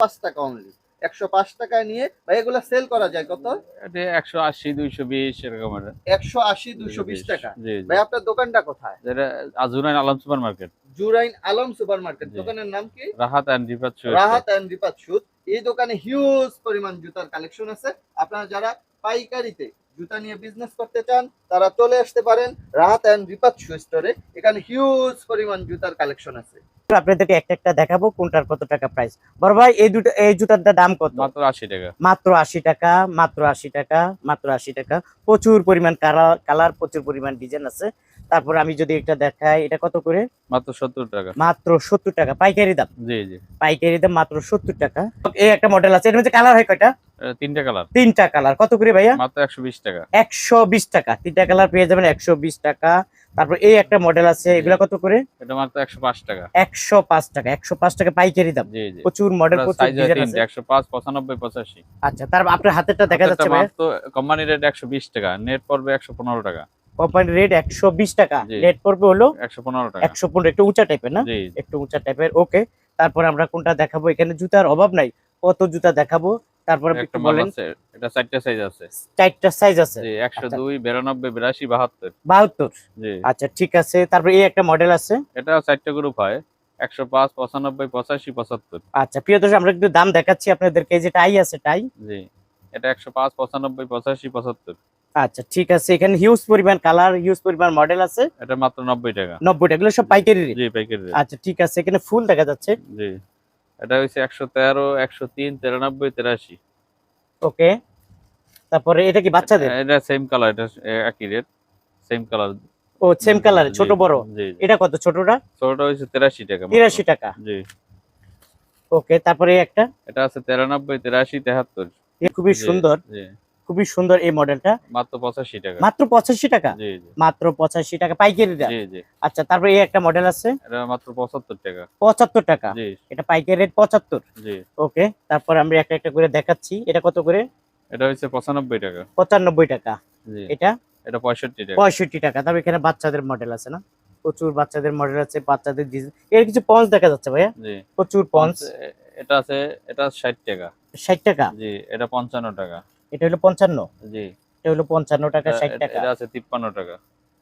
পাঁচ টাকা অনলি একশো পাঁচ টাকায় নিয়ে ভাই এগুলো সেল করা যায় কত? একশো আশি দুইশো বিশ এরকম একশো আশি দুশো বিশ টাকা। ভাই আপনার দোকানটা কোথায়? যেটা আজুরাইন Alam super market Jurain Alam super market দোকানের নাম কি? Rahat and Rifat Rahat and Rifat shoes এই দোকানে হিউজ পরিমাণ জুতার কালেকশন আছে। আপনারা যারা পাইকারিতে জুতা নিয়ে বিজনেস করতে চান তারা চলে আসতে পারেন রাহাত এন্ড রিপাত শু স্টোরে এখানে হিউজ পরিমাণ জুতার কালেকশন আছে। আপনাদেরকে একটা একটা দেখাবো কোনটার কত টাকা প্রাইস বড় ভাই এই দুটো এই জুতার দাম কত? মাত্র আশি টাকা। মাত্র আশি টাকা মাত্র আশি টাকা মাত্র আশি টাকা। প্রচুর পরিমাণ কালার কালার প্রচুর পরিমাণ ডিজাইন আছে। তারপর আমি যদি একটা দেখাই এটা কত করে? মাত্র সত্তর টাকা। মাত্র সত্তর টাকা। পাইকারি দাম? জি জি। পাইকারি দাম মাত্র সত্তর টাকা। এই একটা মডেল আছে এর মধ্যে কালার হয় কয়টা? এটা তিনটা কালার তিনটা কালার কত করে ভাইয়া? মাত্র একশো বিশ টাকা। একশো বিশ টাকা। তিনটা কালার পেয়ে যাবেন একশো বিশ টাকা। তারপর এই একটা মডেল আছে এগুলা কত করে? এটা মাত্র একশো পাঁচ টাকা। একশো পাঁচ টাকা। একশো পাঁচ টাকা পাইকারি দাম। প্রচুর মডেল প্রচুর ডিজাইন আছে। আচ্ছা তার আপনার হাতেরটা দেখা যাচ্ছে কোম্পানি রেট বিশ টাকা। নেট পড়বে একশো পনেরো টাকা। কোম্পানি রেট একশো বিশ টাকা। রেট পড়বে হলো একশো পনেরো টাকা। একশো পনেরো একটু উঁচা টাইপের না? একটু উঁচা টাইপের ওকে তারপর আমরা কোনটা দেখাবো? এখানে জুতার অভাব নাই। কত জুতা দেখাবো? তারপরে একটু বলেন। এটা চারটা সাইজ আছে। চারটা সাইজ আছে। জি একশো আচ্ছা। আচ্ছা ঠিক আছে। তারপর এই একটা মডেল আছে। এটা চারটা গ্রুপ হয়। একশো পাঁচ পঁচানব্বই পঁচাশি পঁচাত্তর। আচ্ছা প্রিয় দর্শক আমরা কিন্তু দাম দেখাচ্ছি আপনাদেরকে। এই যে টাই আছে টাই জি। এটা একশো পাঁচ পঁচানব্বই পঁচাশি পঁচাত্তর। আচ্ছা ঠিক আছে। এখানে হিউজ পরিমাণ কালার হিউজ পরিমাণ মডেল আছে। এটা মাত্র নব্বই টাকা। নব্বই এগুলো সব পাইকারি জি পাইকারি আচ্ছা ঠিক আছে। এখানে ফুল দেখা যাচ্ছে। জি। এটা তেরো একশো তিন তিরানব্বই তিরাশি। ওকে। তারপরে এটা কি বাচ্চাদের? এটা সেম কালার এটা একই রেট সেম কালার ও সেম কালার ছোট বড়। এটা কত ছোটটা? ছোটটা হচ্ছে তেরাশি টাকা মাত্র। তিরাশি টাকা। জি। ওকে তারপরে একটা? এটা আছে তিরানব্বই তিরাশি তেহাত্তর। এ খুবই সুন্দর। জি। খুবই সুন্দর এই মডেলটা। মাত্র পঁচাশি টাকা। মাত্র পঁচাশি টাকা? মাত্র পঁচাশি টাকা পাইকারি জি আচ্ছা তারপরে এই একটা মডেল আছে? মাত্র পঁচাত্তর টাকা। পঁচাত্তর টাকা? এটা পাইকারি রেট পঁচাত্তর? ওকে তারপর আমরা একটা একটা করে দেখাচ্ছি। এটা কত করে? এটা হচ্ছে পঁচানব্বই টাকা। পঁচানব্বই টাকা। এটা? এটা পঁয়ষট্টি টাকা। পঁয়ষট্টি টাকা। তারপর এখানে বাচ্চাদের মডেল আছে না? প্রচুর বাচ্চাদের মডেল আছে বাচ্চাদের এর কিছু পঞ্চ দেখা যাচ্ছে ভাইয়া? প্রচুর পঞ্চ এটা আছে এটা ষাট টাকা। ষাট টাকা? জি এটা পঞ্চান্ন টাকা। এটা হলো পঞ্চান্ন জি এটা হলো পঞ্চান্ন টাকা ষাট টাকা এটা আছে তিপ্পান্ন টাকা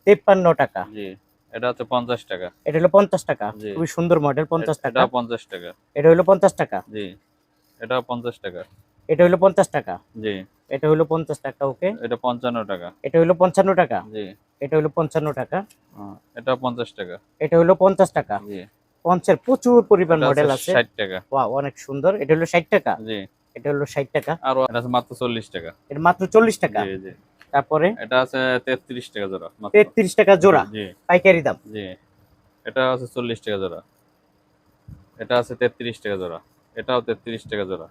তেপ্পান্ন টাকা জি এটা হচ্ছে পঞ্চাশ টাকা এটা হলো পঞ্চাশ টাকা। খুবই সুন্দর মডেল পঞ্চাশ টাকা পঞ্চাশ টাকা এটা হলো পঞ্চাশ টাকা জি এটা পঞ্চাশ টাকা এটা হলো পঞ্চাশ টাকা জি এটা হলো পঞ্চাশ টাকা ওকে এটা পঞ্চান্ন টাকা এটা হলো পঞ্চান্ন টাকা জি এটা হলো পঞ্চান্ন টাকা হ্যাঁ, এটা পঞ্চাশ টাকা এটা হলো পঞ্চাশ টাকা জি পঞ্চের প্রচুর পরিমাণ মডেল আছে ষাট টাকা ওয়াও অনেক সুন্দর এটা হলো ষাট টাকা জি এটা হলো ষাট টাকা। আর এটা আছে মাত্র চল্লিশ টাকা। এটা মাত্র চল্লিশ টাকা। জি জি। তারপরে? এটা আছে তেত্রিশ টাকা জোড়া মাত্র। তেত্রিশ টাকা জোড়া জি। পাইকারি দাম। জি। এটা আছে চল্লিশ টাকা জোড়া। এটা আছে তেত্রিশ টাকা জোড়া। এটাও তেত্রিশ টাকা জোড়া।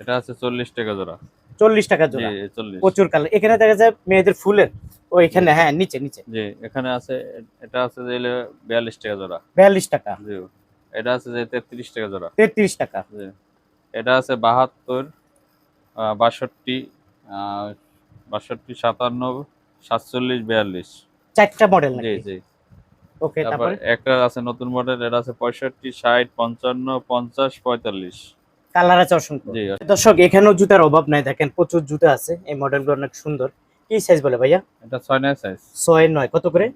এটা আছে চল্লিশ টাকা জোড়া। চল্লিশ টাকা জি জোড়া চল্লিশ। প্রচুর কালার। এখানে দেখা যায় মেয়েদের ফুলের। ও এখানে হ্যাঁ নিচে নিচে। জি এখানে আছে এটা আছে যে বিয়াল্লিশ টাকা জোড়া। বিয়াল্লিশ টাকা। জি। এটা আছে যে তেত্রিশ টাকা জোড়া। তেত্রিশ টাকা। জি। এটা আছে বাহাত্তর বাষট্টি বাষট্টি সাতান্ন সাতচল্লিশ বিয়াল্লিশ। চারটা মডেল জি জি। ওকে তারপর একটা আছে নতুন মডেল এটা আছে পঁয়ষট্টি ষাট পঞ্চান্ন পঞ্চাশ পঁয়তাল্লিশ। কালার আছে অসংখ্য। দর্শক এখানেও জুতার অভাব নাই দেখেন প্রচুর জুতা আছে এই মডেলগুলো অনেক সুন্দর। কি সাইজ বলে ভাইয়া? এটা ছয় নয় সাইজ ছয় নয় কত করে?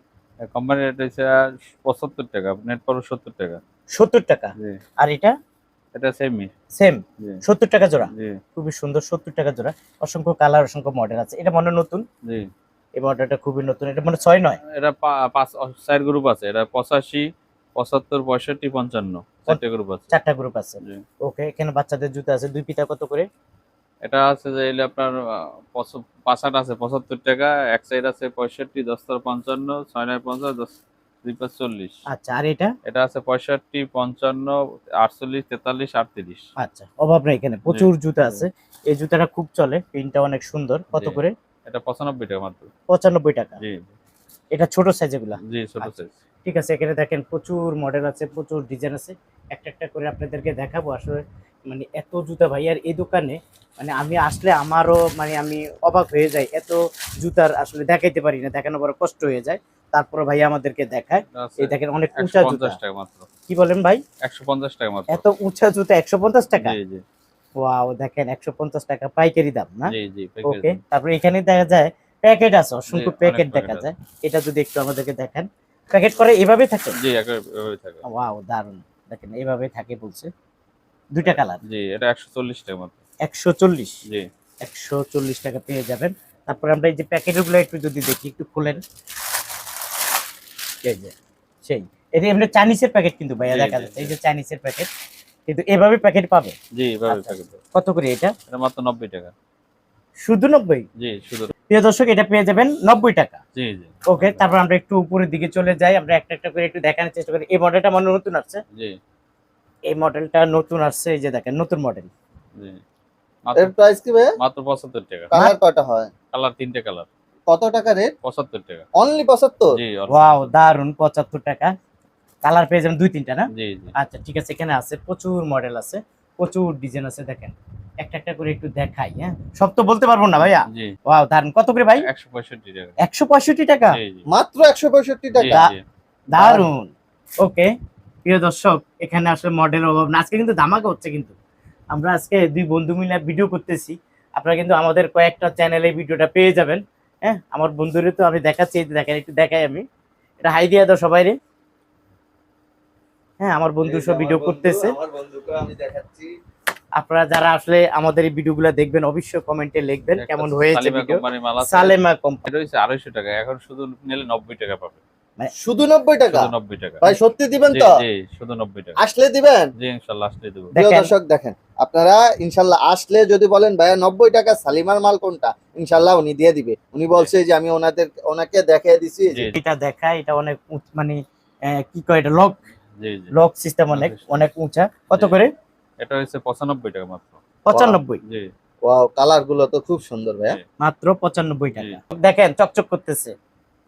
কোম্পানি রেট হচ্ছে পঁচাত্তর টাকা নেট পড়ো সত্তর টাকা। সত্তর টাকা। জি। আর এটা? এটা সেমই সেম জি। সত্তর টাকা জোড়া। জি। খুবই সুন্দর সত্তর টাকা জোড়া। অসংখ্য কালার অসংখ্য মডেল আছে। এটা মনে নতুন? জি। এই মডেলটা খুবই নতুন। এটা মনে হয় ছয় নয়? এটা পাঁচ চার গ্রুপ আছে। এটা পঁচাশি পঁচাত্তর পঁয়ষট্টি পঞ্চান্ন। চারটে গ্রুপ আছে। চারটা গ্রুপ আছে। ওকে এখানে বাচ্চাদের জুতা আছে। দুই পিতা কত করে? এটা আছে যে এলে আপনার পাঁচাট আছে। পঁচাত্তর টাকা এক সাইড আছে পঁয়ষট্টি দশটার পঞ্চান্ন ছয় নয় পঞ্চাশ দশ দুই পাঁচ চল্লিশ। আচ্ছা আর এটা? এটা আছে পঁয়ষট্টি পঞ্চান্ন আটচল্লিশ তেতাল্লিশ আটত্রিশ। আচ্ছা অভাব নেই এখানে প্রচুর জুতা আছে। এই জুতাটা খুব চলে প্রিন্টটা অনেক সুন্দর। কত করে? এটা পঁচানব্বই টাকা মাত্র। পঁচানব্বই টাকা। এটা ছোট সাইজ এগুলা? জি ছোট আচ্ছা। সাইজ ঠিক আছে এখানে দেখেন প্রচুর মডেল আছে প্রচুর ডিজাইন আছে। একটা একটা করে আপনাদেরকে দেখাবো আসলে মানে এত জুতা ভাই আর এই দোকানে মানে আমি আসলে আমারও মানে আমি অবাক হয়ে যাই এত জুতার আসলে দেখাইতে পারি না দেখানো বড় কষ্ট হয়ে যায়। তারপরে ভাই আমাদেরকে দেখায়। এই দেখেন অনেক উঁচা জুতা। কি বলেন ভাই? একশো পঞ্চাশ টাকা মাত্র। এত উঁচা জুতা একশো পঞ্চাশ টাকা? ওয়াও দেখেন একশো পঞ্চাশ টাকা পাইকারি দাম না? ওকে তারপরে এখানে দেখা যায় প্যাকেট আছে অসংখ্য প্যাকেট দেখা যায়। এটা যদি একটু আমাদেরকে দেখেন। প্যাকেট করে এভাবে থাকে? জি থাকে। ওয়াও দারুণ দেখেন এভাবে থাকে বলছে। দুইটা কালার? জি এটা একশো চল্লিশ টাকা মাত্র। একশো চল্লিশ? জি। একশো চল্লিশ টাকা পেয়ে যাবেন। তারপরে আমরা এই যে প্যাকেটগুলো একটু যদি দেখি একটু খুলেন। এই যে সেই। এটা এমনি চাইনিজের প্যাকেট কিন্তু ভাইয়া দেখা যাচ্ছে। এই যে চাইনিজের প্যাকেট কিন্তু এভাবে প্যাকেট পাবে? জি এভাবে আচ্ছা। কত করে এটা? এটা মাত্র নব্বই টাকা। শুধু নব্বই? জি শুধু প্রিয় দর্শক এটা পেয়ে যাবেন নব্বই টাকা। জি জি ওকে তারপর আমরা একটু উপরের দিকে চলে যাই। আমরা একটা একটা করে একটু দেখানোর চেষ্টা করি। এই মডেলটা মনে নতুন আসছে। জি। এই মডেলটা নতুন আসছে। এই যে দেখেন নতুন মডেল জি। এর মাত্র প্রাইস কি মাত্র পঁচাত্তর টাকা। কালার কয়টা হয়? কালার তিনটে কালার কত টাকা রেট পঁচাত্তর টাকা। অনলি পঁচাত্তর? জি ওয়াও দারুণ পঁচাত্তর। টাকা। কালার পেয়ে যাবেন দুই তিনটা না? আচ্ছা ঠিক আছে এখানে আছে প্রচুর মডেল আছে প্রচুর ডিজাইন আছে দেখেন। একটা একটা করে একটু দেখাই হ্যাঁ? সব তো বলতে পারব না ভাইয়া? জি। ওয়াও দারুণ কত করে ভাই? একশো পঁয়ষট্টি টাকা। একশো পঁয়ষট্টি টাকা? জি জি। মাত্র একশো পঁয়ষট্টি জি, টাকা? দারুণ ওকে প্রিয় দর্শক এখানে আসলে মডেল অভাব না। আজকে কিন্তু ধামাকা হচ্ছে কিন্তু। আমরা আজকে দুই বন্ধু মিলে ভিডিও করতেছি। আপনারা কিন্তু আমাদের কয়েকটা চ্যানেলে ভিডিওটা পেয়ে যাবেন। হ্যাঁ আমার বন্ধুরে তো আমি দেখাচ্ছি দেখেন একটু দেখাই আমি। এটা হাই দিয়া দাও সবাই রে হ্যাঁ আমার বন্ধু সব ভিডিও করতেছে। আমার বন্ধুকে আমি দেখাচ্ছি। আপনারা যারা আসলে আমাদের এই ভিডিওগুলো দেখবেন অবশ্যই কমেন্টে লিখবেন কেমন হয়েছে ভিডিও সালেমা কোম্পানি এটা হচ্ছে আড়াইশো টাকা এখন শুধু নিলে নব্বই টাকা পাবে। শুধু নব্বই টাকা? শুধু নব্বই টাকা। ভাই সত্যি দিবেন তো? জি শুধু নব্বই টাকা। আসলে দিবেন? জি ইনশাল্লাহ আসলে দেবো। দর্শক দেখেন। আপনারা ইনশাল্লাহ আসলে যদি বলেন ভাইয়া নব্বই টাকা সালিমার মাল কোনটা? ইনশাল্লাহ উনি দিয়ে দিবে। উনি বলছে যে আমি ওনাদের ওনাকে দেখিয়ে দিছি এটা দেখা এটা অনেক উঁচ- মানে আহ, কি কয় এটা লক? জি জি। লক সিস্টেম অনেক অনেক উঁচা। কত করে? এটা হচ্ছে পঁচানব্বই টাকা মাত্র। পঁচানব্বই? জি। ওয়াও কালারগুলো তো খুব সুন্দর ভাইয়া। মাত্র পঁচানব্বই টাকা। দেখেন চকচক করতেছে।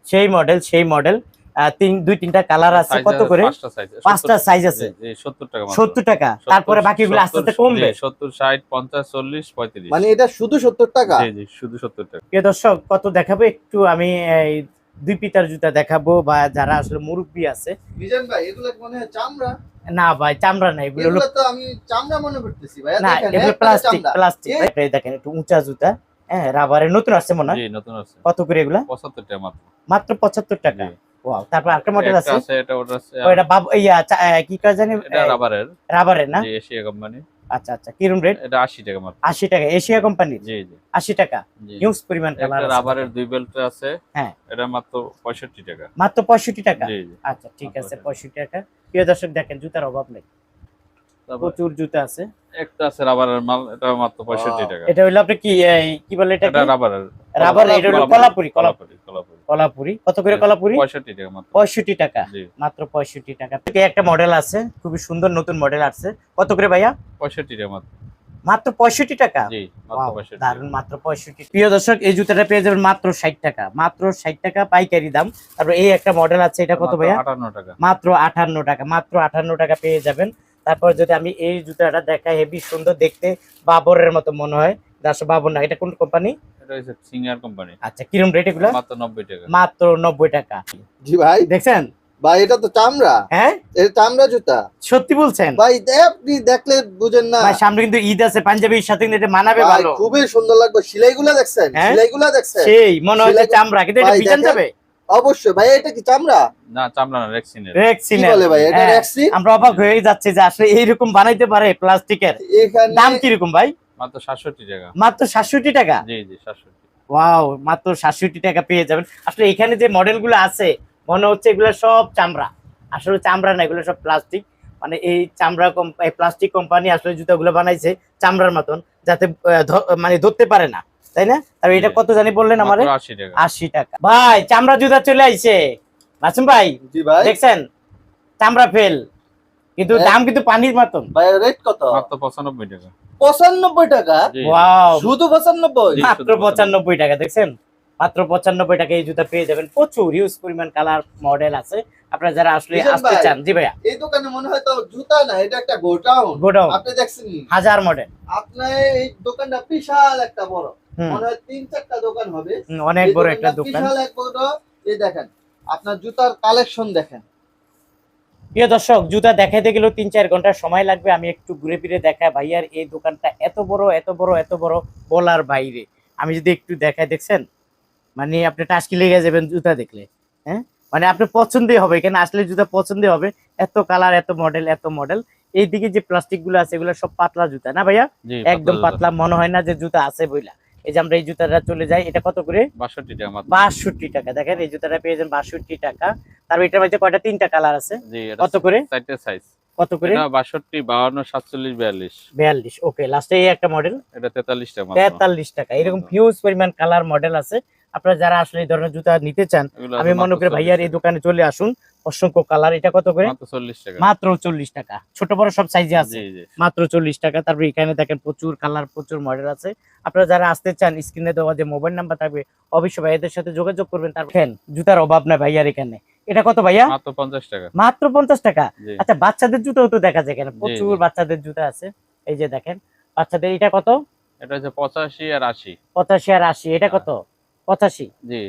সেই মডেল সেই মডেল। তিন দুই তিনটা কালার আছে। কত করে? পাঁচটা সাইজ আছে? সত্তর টাকা মাত্র। সত্তর টাকা। তারপরে বাকিগুলো আস্তে আস্তে কমবে? সত্তর ষাট পঞ্চাশ চল্লিশ পঁয়ত্রিশ। মানে এটা শুধু সত্তর টাকা? জি জি শুধু সত্তর টাকা। প্রিয় দর্শক কত দেখাবো? একটু আমি দুই পিতার জুতা দেখাবো বা যারা আসলে মুরব্বী আছে। বিজন ভাই এগুলো মনে হয় চামড়া? না ভাই চামড়া না এগুলো হলো তো আমি চামড়া মনে করতেছি ভাইয়া না দেখেন, এগুলো প্লাস্টিক প্লাস্টিক দেখেন একটু উঁচা জুতা। হ্যাঁ রাবারের নতুন আসছে মনে হয়? নতুন আছে কত করে এগুলা? পঁচাত্তর টাকা মাত্র। মাত্র পঁচাত্তর টাকা। ওয়াও তারপর একটা মডেল আছে। আছে এটা ওটা আছে এটা বাব ইয়া কি কাজ জানি? এটা রাবারের রাবারের না? জি এশিয়া কোম্পানি আচ্ছা আচ্ছা কিরম রেট এটা আশি টাকা মাত্র। আশি টাকা এশিয়া কোম্পানির জি জি। আশি টাকা? হিউজ পরিমাণ একটা কালার রাবারের দুই বেল্ট আছে। হ্যাঁ। এটা মাত্র পঁয়ষট্টি টাকা। মাত্র পঁয়ষট্টি টাকা? জি জি। আচ্ছা ঠিক আছে 65 পঁয়ষট্টি টাকা। প্রিয় দর্শক দেখেন জুতার অভাব নেই। প্রচুর জুতা আছে। একটা আছে রাবারের মাল এটা মাত্র পঁয়ষট্টি Wow. টাকা। এটা হলো আপনি কি কি বলে এটা এটা রাবারের রাবার এটা হলো কলাপুরি। কলাপুরি। কলাপুরি। কত করে কলাপুরি? পঁয়ষট্টি টাকা মাত্র। পঁয়ষট্টি টাকা। মাত্র পঁয়ষট্টি টাকা। থেকে একটা মডেল আছে খুবই সুন্দর নতুন মডেল আছে কত করে ভাইয়া? পঁয়ষট্টি টাকা মাত্র। মাত্র পঁয়ষট্টি টাকা? দারুণ মাত্র পঁয়ষট্টি প্রিয় দর্শক এই জুতাটা পেয়ে যাবেন মাত্র ষাট টাকা। মাত্র ষাট টাকা পাইকারি দাম। তারপর এই একটা মডেল আছে এটা কত ভাইয়া? আটান্ন টাকা। মাত্র আঠান্ন টাকা মাত্র আঠান্ন টাকা পেয়ে যাবেন। তারপর যদি আমি এই জুতাটা দেখাই হেভি সুন্দর দেখতে বাবরের মতো মনে হয়। এটা কোন কোম্পানি সিঙ্গার কোম্পানি আচ্ছা কিরম রেট এগুলো? মাত্র নব্বই টাকা। মাত্র নব্বই টাকা। জি ভাই। দেখছেন? ভাই এটা তো চামড়া। হ্যাঁ? এটা চামড়া জুতা। সত্যি বলছেন? ভাই আপনি দেখলে বুঝেন না। ভাই সামনে কিন্তু ঈদ আছে পাঞ্জাবির সাথে এটা মানাবে ভালো। খুবই সুন্দর লাগবে। সেলাইগুলো দেখছেন? হ্যাঁ? সেলাইগুলো দেখছেন? সেই মনে হচ্ছে সেলাই- চামড়া কিন্তু এটা যাবে? অবশ্যই ভাই এটা কি চামড়া? না চামড়া না বলে ভাই এটা হ্যাঁ, আমরা অবাক হয়ে যাচ্ছে যে আসলে এইরকম বানাইতে পারে প্লাস্টিকের। দাম কীরকম ভাই? মাত্র সাতষট্টি টাকা। মাত্র সাতষট্টি টাকা? জি জি সাতষট্টি ওয়াও মাত্র সাতষট্টি টাকা পেয়ে যাবেন। আসলে এখানে যে মডেলগুলো আছে মনে হচ্ছে এগুলো সব চামড়া। আসলে চামড়া না এগুলো সব প্লাস্টিক। মানে এই চামড়া প্লাস্টিক কোম্পানি আসলে জুতাগুলো বানাইছে চামড়ার মতন যাতে মানে ধরতে পারে না। তাই না? আর এটা কত জানি বললেন আমারে? আশি টাকা। ভাই চামড়া জুতা চলে আইছে। মাসুম ভাই ভাই। দেখছেন? চামড়া ফেল কিন্তু হ্যাঁ। দাম কিন্তু পানির মতন। ভাই রেট কত? মাত্র পঁচানব্বই টাকা। পঁচানব্বই টাকা। শুধু পঁচানব্বই? মাত্র পঁচানব্বই। টাকা দেখছেন? মাত্র পঁচানব্বই টাকা এই জুতা পেয়ে যাবেন। প্রচুর হিউজ পরিমাণ কালার মডেল আছে। আপনারা যারা আসলে আসতে চান জি ভাইয়া। এই দোকানে মনে হয় তো জুতা না এটা একটা গোডাউন। গোডাউন আপনি দেখছেন হাজার মডেল আপনার এই দোকানটা বিশাল একটা বড়। মনে হয় তিন চারটা দোকান হবে। অনেক বড় একটা দোকান। বিশাল এক বড়। এই দেখেন আপনার জুতার কালেকশন দেখেন। প্রিয় দর্শক জুতা দেখাইতে গেলেও তিন চার ঘণ্টা সময় লাগবে। আমি একটু ঘুরে ফিরে দেখাই ভাইয়ার এই দোকানটা এত বড় এত বড় এত বড় বলার বাইরে। আমি যদি একটু দেখাই দেখছেন? মানে আপনি টাসকি লেগে যাবেন জুতা দেখলে হ্যাঁ? মানে আপনার পছন্দই হবে এখানে আসলে জুতা পছন্দই হবে? এত কালার এত মডেল এত মডেল এইদিকে যে প্লাস্টিকগুলো আছে এগুলো সব পাতলা জুতা না ভাইয়া? একদম পাতলা মনে হয় না যে জুতা আছে বইলা। এই যে আমরা এই জুতাটা চলে যাই এটা কত করে? বাষট্টি টাকা বাষট্টি টাকা দেখেন এই জুতাটা পেয়ে যান বাষট্টি টাকা। তারপর এটার মধ্যে কয়টা? তিনটা কালার আছে। কত করে? চারটে সাইজ কত করে? এটা বাষট্টি বাউন্ন সাতচল্লিশ বিয়াল্লিশ। বিয়াল্লিশ ওকে লাস্টে এই একটা মডেল এটা তেতাল্লিশ টাকা মাত্র। তেতাল্লিশ টাকা। এরকম ফিউজ পরিমাণ কালার মডেল আছে। আপনারা যারা আসলে এই ধরনের জুতা নিতে চান আমি মনে করি ভাইয়ার এই দোকানে চলে আসুন। অসংখ্য কালার। এটা কত করে? মাত্র চল্লিশ টাকা। ছোট বড় সব সাইজে আছে। মাত্র চল্লিশ টাকা। তারপর এখানে দেখেন প্রচুর কালার প্রচুর মডেল আছে। আপনারা যারা আসতে চান স্ক্রিনে দেওয়া যে মোবাইল নাম্বার থাকবে অবশ্যই ভাইয়াদের সাথে যোগাযোগ করবেন। তার দেখেন, জুতার অভাব নাই ভাইয়ার এখানে। এটা কত ভাইয়া? মাত্র পঞ্চাশ টাকা। মাত্র পঞ্চাশ টাকা? আচ্ছা বাচ্চাদের জুতো তো দেখা যায় এখানে। প্রচুর বাচ্চাদের জুতা আছে। এই যে দেখেন বাচ্চাদের এটা কত? এটা হচ্ছে পঁচাশি আর আশি। পঁচাশি আর আশি। এটা কত? পঁচাশি। জি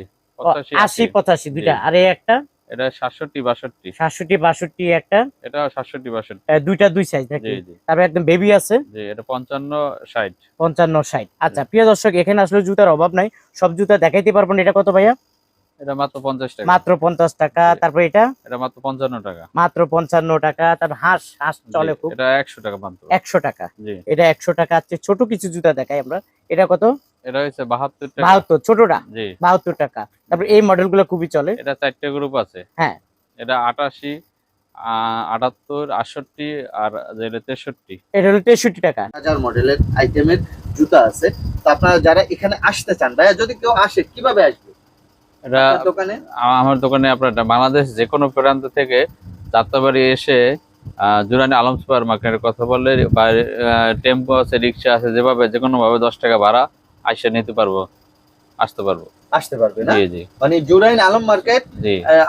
আশি। পঁচাশি দুইটা। আর এই একটা? এটা সাতষট্টি বাষট্টি। সাতষট্টি বাষট্টি একটা? এটা সাতষট্টি বাষট্টি। দুইটা দুই সাইজ নাকি? তারপর একদম বেবি আছে। জি এটা পঞ্চান্ন ষাট। পঞ্চান্ন ষাট। আচ্ছা প্রিয় দর্শক এখানে আসলে জুতার অভাব নাই। সব জুতা দেখাইতে পারব না। এটা কত ভাইয়া? এটা মাত্র পঞ্চাশ টাকা। মাত্র পঞ্চাশ টাকা। তারপর এটা? এটা মাত্র পঞ্চান্ন টাকা। মাত্র পঞ্চান্ন টাকা। তারপর হাঁস হাঁস চলে খুব। এটা একশো টাকা মাত্র। একশো টাকা। জি। এটা একশো টাকা। আছে ছোট কিছু জুতা দেখাই আমরা। এটা কত? এটা হচ্ছে বাহাত্তর টাকা। বাহাত্তর ছোটটা? জি। টাকা। তারপর এই মডেলগুলো খুবই চলে। এটা চারটে গ্রুপ আছে। হ্যাঁ। এটা আটাশি আহ, আটাত্তর আটষট্টি আর যেটা এটা হলো টাকা। হাজার মডেলের আইটেমের জুতা আছে। তো আপনারা যারা এখানে আসতে চান ভাইয়া যদি কেউ আসে কীভাবে আসবে? এটা দোকানে? আমার দোকানে আপনার বাংলাদেশ যে কোনো প্রান্ত থেকে যাত্রাবাড়ি এসে আহ, জুরানি আলম সুপার মার্কেটের কথা বললে বা টেম্পো আছে রিক্সা আছে যেভাবে যে কোনো ভাবে দশ টাকা ভাড়া। আইসে নিতে পারব আসতে পারব। আসতে পারবে না? মানে জুরাইন আলম মার্কেট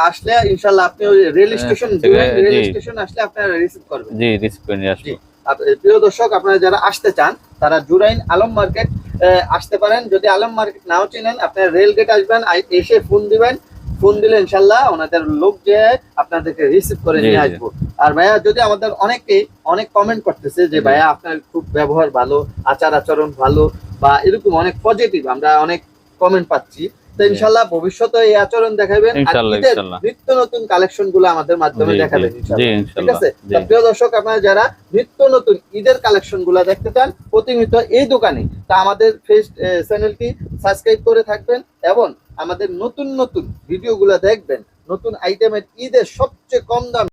আসলে ইনশাল্লাহ আপনি রেল স্টেশন হ্যাঁ, জুরাইন রেল স্টেশন আসলে আপনারা রিসিভ করবেন। জি রিসিভ করে নিয়ে আসব। প্রিয় দর্শক আপনারা যারা আসতে চান তারা জুরাইন আলম মার্কেট আসতে পারেন। যদি আলম মার্কেট নাও চিনেন আপনারা রেল গেট আসবেন এসে ফোন দিবেন। ফোন দিলে ইনশাল্লাহ ওনাদের লোক যে আপনাদেরকে রিসিভ করে নিয়ে আসব। আর ভাইয়া যদি আমাদের অনেকে অনেক কমেন্ট করতেছে যে ভাইয়া আপনার খুব ব্যবহার ভালো আচার আচরণ ভালো বা এরকম অনেক পজিটিভ আমরা অনেক কমেন্ট পাচ্ছি। তো ইনশাল্লাহ ভবিষ্যতে এই আচরণ দেখাবেন। নিত্য নতুন কালেকশনগুলো আমাদের মাধ্যমে দেখাবেন ঠিক আছে? প্রিয় দর্শক আপনারা যারা নিত্য নতুন ঈদের কালেকশনগুলা দেখতে চান প্রতিনিয়ত এই দোকানে তা আমাদের ফেস চ্যানেলটি সাবস্ক্রাইব করে থাকবেন এবং আমাদের নতুন নতুন ভিডিও গুলা দেখবেন। নতুন আইটেমের ঈদের সবচেয়ে কম দাম